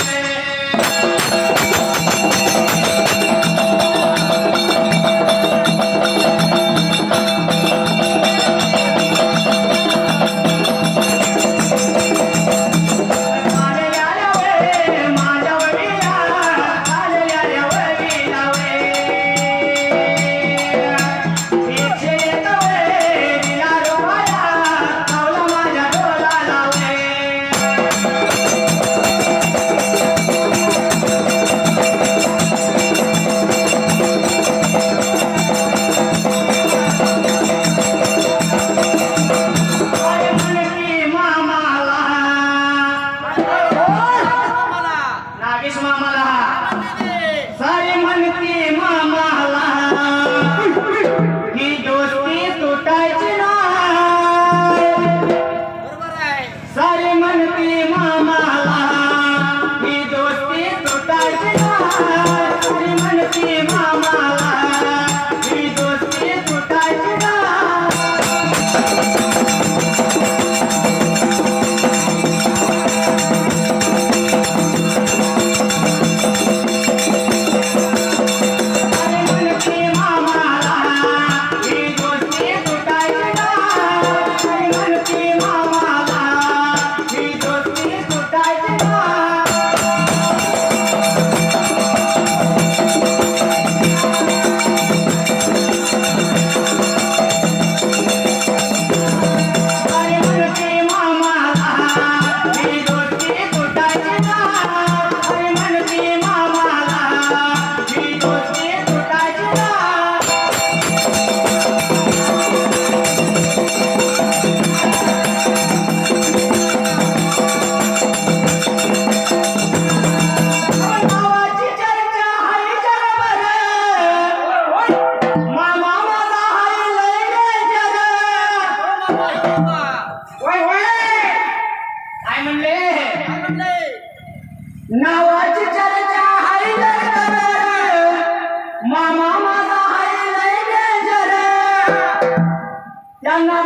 Amen. my life. काय म्हणले? नावाची चर्चा मामा माझा हरी लय डेंजर त्यांना